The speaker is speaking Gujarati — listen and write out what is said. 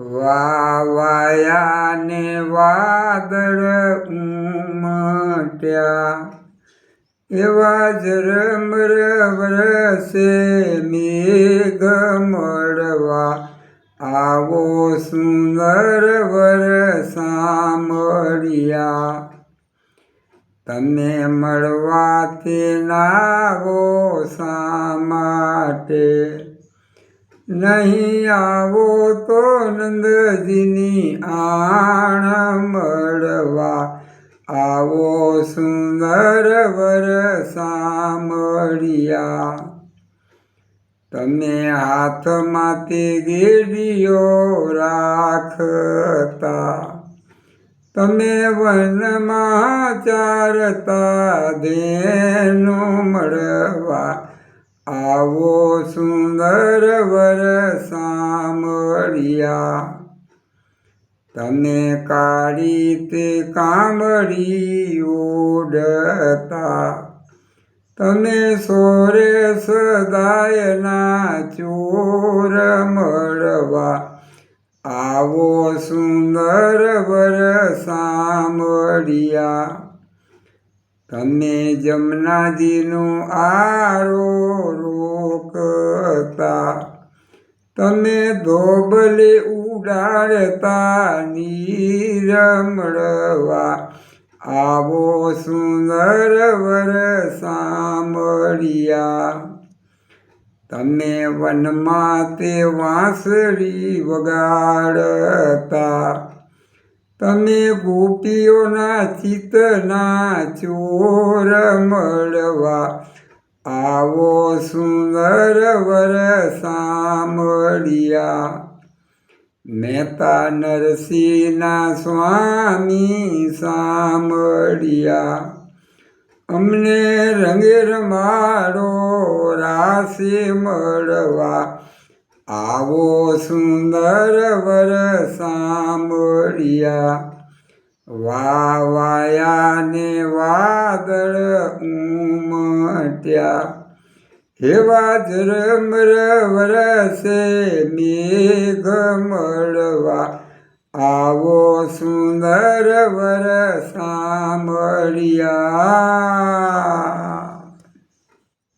વાવાયાને વાદળ ઉમટ્યા. એવા જ રમર વરસે મેઘ મળવા. આવો સુંદર વર સાંભળ્યા તમે મળવાથી નાવો શા માટે? નહીં આવો તો નંદજીની આણ મળવા. આવો સુંદર વરસામળિયા તમે હાથમાં તે ગેડીઓ રાખતા. તમે વનમાં ચારતા દેનું મળવા. આવો સુંદર વરસામળિયા તમે કાળી તે કામળી ઓડતા તમે સોરે સદાયના ચોર મળવા. આવો સુંદર વર વરસામળિયા તમે જમનાજીનું આરો રોકતા, તમે ધોબલે ઉડાડતા નીર મળવા આવો સુંદર વરસામળિયા તમે વનમાં તે વાંસળી વગાડતા તમે ગોપીઓના ચિત્તના ચોર મળવા આવો સુંદર વરસામળિયા મહેતા નરસિંહના સ્વામી સામળિયા અમને રંગે રમાડો રાસે મળવા આવો સુંદર વરસામળિયા વાવાયાને વાદળ ઉમટ્યા. હેવા ધરમર વરસે મેઘ મળવા. આવો સુંદર વરસામળિયા